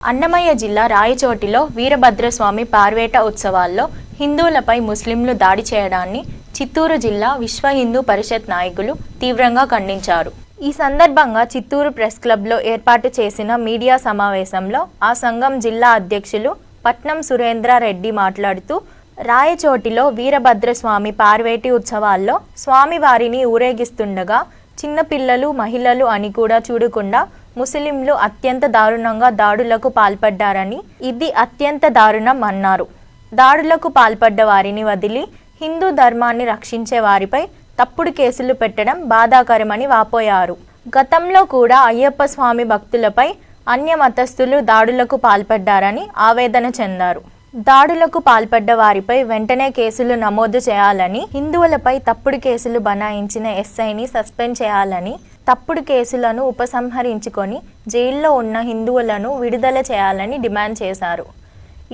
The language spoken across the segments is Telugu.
అన్నమయ్య జిల్లా రాయచోటిలో వీరభద్రస్వామి పార్వేట ఉత్సవాల్లో హిందువులపై ముస్లింలు దాడి చేయడాన్ని చిత్తూరు జిల్లా విశ్వ హిందూ పరిషత్ నాయకులు తీవ్రంగా ఖండించారు. ఈ సందర్భంగా చిత్తూరు ప్రెస్ క్లబ్లో ఏర్పాటు చేసిన మీడియా సమావేశంలో ఆ సంఘం జిల్లా అధ్యక్షులు పట్నం సురేంద్రారెడ్డి మాట్లాడుతూ రాయచోటిలో వీరభద్రస్వామి పార్వేటి ఉత్సవాల్లో స్వామివారిని ఊరేగిస్తుండగా చిన్నపిల్లలు మహిళలు అని కూడా చూడకుండా ముస్లింలు అత్యంత దారుణంగా దాడులకు పాల్పడ్డారని ఇది అత్యంత దారుణం అన్నారు. దాడులకు పాల్పడ్డ వారిని వదిలి హిందూ ధర్మాన్ని రక్షించే వారిపై తప్పుడు కేసులు పెట్టడం బాధాకరమని వాపోయారు. గతంలో కూడా అయ్యప్ప స్వామి భక్తులపై అన్య మతస్థులు దాడులకు పాల్పడ్డారని ఆవేదన చెందారు. దాడులకు పాల్పడ్డ వారిపై వెంటనే కేసులు నమోదు చేయాలని హిందువులపై తప్పుడు కేసులు బనాయించిన ఎస్ఐని సస్పెండ్ చేయాలని తప్పుడు కేసులను ఉపసంహరించుకొని జైల్లో ఉన్న హిందువులను విడుదల చేయాలని డిమాండ్ చేశారు.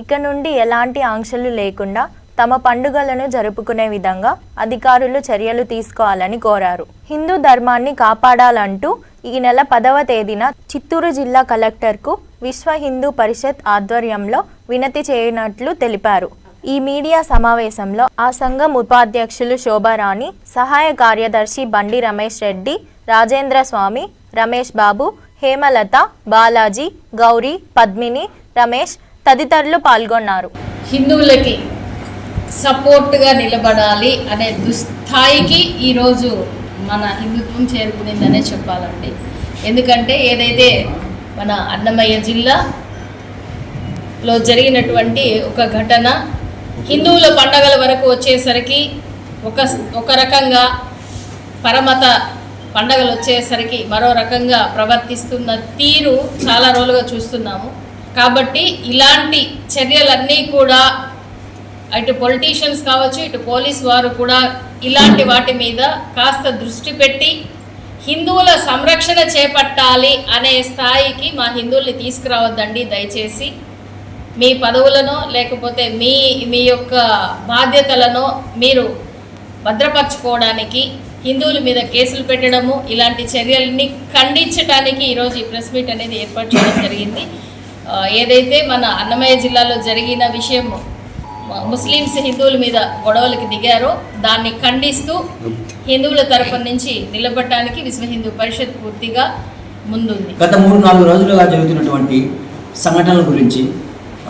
ఇక నుండి ఎలాంటి ఆంక్షలు లేకుండా తమ పండుగలను జరుపుకునే విధంగా అధికారులు చర్యలు తీసుకోవాలని కోరారు. హిందూ ధర్మాన్ని కాపాడాలంటూ ఈ నెల పదవ తేదీన చిత్తూరు జిల్లా కలెక్టర్కు విశ్వ హిందూ పరిషత్ ఆధ్వర్యంలో వినతి చేయనట్లు తెలిపారు. ఈ మీడియా సమావేశంలో ఆ సంఘం ఉపాధ్యక్షులు శోభారాణి సహాయ కార్యదర్శి బండి రమేష్ రెడ్డి రాజేంద్ర స్వామి రమేష్ బాబు హేమలత బాలాజీ గౌరీ పద్మిని రమేష్ తదితరులు పాల్గొన్నారు. హిందువులకి సపోర్ట్గా నిలబడాలి అనే దుస్థాయికి ఈరోజు మన హిందుత్వం చేరుకునిందనే చెప్పాలండి. ఎందుకంటే ఏదైతే మన అన్నమయ్య జిల్లాలో జరిగినటువంటి ఒక ఘటన. హిందువుల పండగల వరకు వచ్చేసరికి ఒక ఒక రకంగా పరమత పండగలు వచ్చేసరికి మరో రకంగా ప్రవర్తిస్తున్న తీరు చాలా రోజులుగా చూస్తున్నాము. కాబట్టి ఇలాంటి చర్యలన్నీ కూడా అటు పొలిటీషియన్స్ కావచ్చు ఇటు పోలీస్ వారు కూడా ఇలాంటి వాటి మీద కాస్త దృష్టి పెట్టి హిందువుల సంరక్షణ చేపట్టాలి అనే స్థాయికి మా హిందువుల్ని తీసుకురావద్దండి దయచేసి. మీ పదవులను లేకపోతే మీ మీ యొక్క బాధ్యతలను మీరు భద్రపరచుకోవడానికి హిందువుల మీద కేసులు పెట్టడము ఇలాంటి చర్యల్ని ఖండించడానికి ఈరోజు ఈ ప్రెస్ మీట్ అనేది ఏర్పాటు చేయడం జరిగింది. ఏదైతే మన అన్నమయ్య జిల్లాలో జరిగిన విషయం ముస్లిమ్స్ హిందువుల మీద గొడవలకి దిగారో దాన్ని ఖండిస్తూ హిందువుల తరఫు నుంచి నిలబడటానికి విశ్వ హిందూ పరిషత్ పూర్తిగా ముందుంది. గత మూడు నాలుగు రోజులుగా జరుగుతున్నటువంటి సంఘటనల గురించి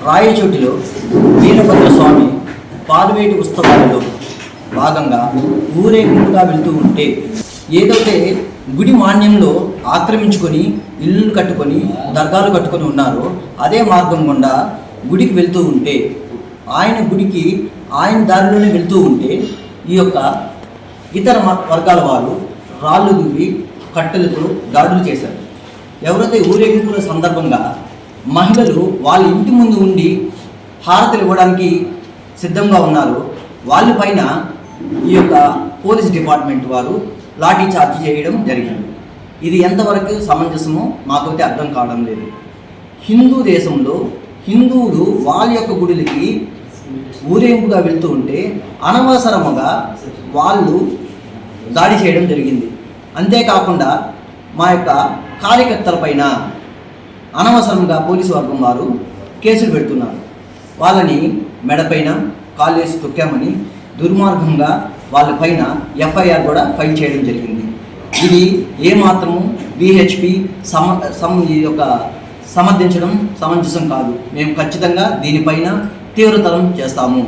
రాయచోటిలో వీరభద్ర స్వామి పాల్వేటి ఉత్సవాలలో భాగంగా ఊరేగింపుగా వెళుతూ ఉంటే ఏదైతే గుడి మాన్యంలో ఆక్రమించుకొని ఇల్లు కట్టుకొని దర్గాలు కట్టుకొని ఉన్నారో అదే మార్గం గుండా గుడికి వెళ్తూ ఉంటే ఆయన గుడికి ఆయన దారిలోనే వెళ్తూ ఉంటే ఈ యొక్క ఇతర వర్గాల వారు రాళ్ళు దువ్వి కట్టెలతో దాడులు చేశారు. ఎవరైతే ఊరేగింపుల సందర్భంగా మహిళలు వాళ్ళ ఇంటి ముందు ఉండి హారతలు ఇవ్వడానికి సిద్ధంగా ఉన్నారు వాళ్ళ పైన ఈ యొక్క పోలీస్ డిపార్ట్మెంట్ వారు లాఠీ చార్జ్ చేయడం జరిగింది. ఇది ఎంతవరకు సమంజసమో మాకైతే అర్థం కావడం లేదు. హిందూ దేశంలో హిందువులు వాళ్ళ యొక్క గుడులకి ఊరేగింపుగా వెళ్తూ ఉంటే అనవసరముగా వాళ్ళు దాడి చేయడం జరిగింది. అంతేకాకుండా మా యొక్క కార్యకర్తలపైన అనవసరంగా పోలీసు వర్గం వారు కేసులు పెడుతున్నారు. వాళ్ళని మెడపైన కాళ్ళు వేసి తొక్కామని దుర్మార్గంగా వాళ్ళపైన ఎఫ్ఐఆర్ కూడా ఫైల్ చేయడం జరిగింది. ఇది ఏమాత్రము విహెచ్పి సమ సమ ఈ యొక్క సమర్థించడం సమంజసం కాదు. మేము ఖచ్చితంగా దీనిపైన తీవ్రతరం చేస్తాము.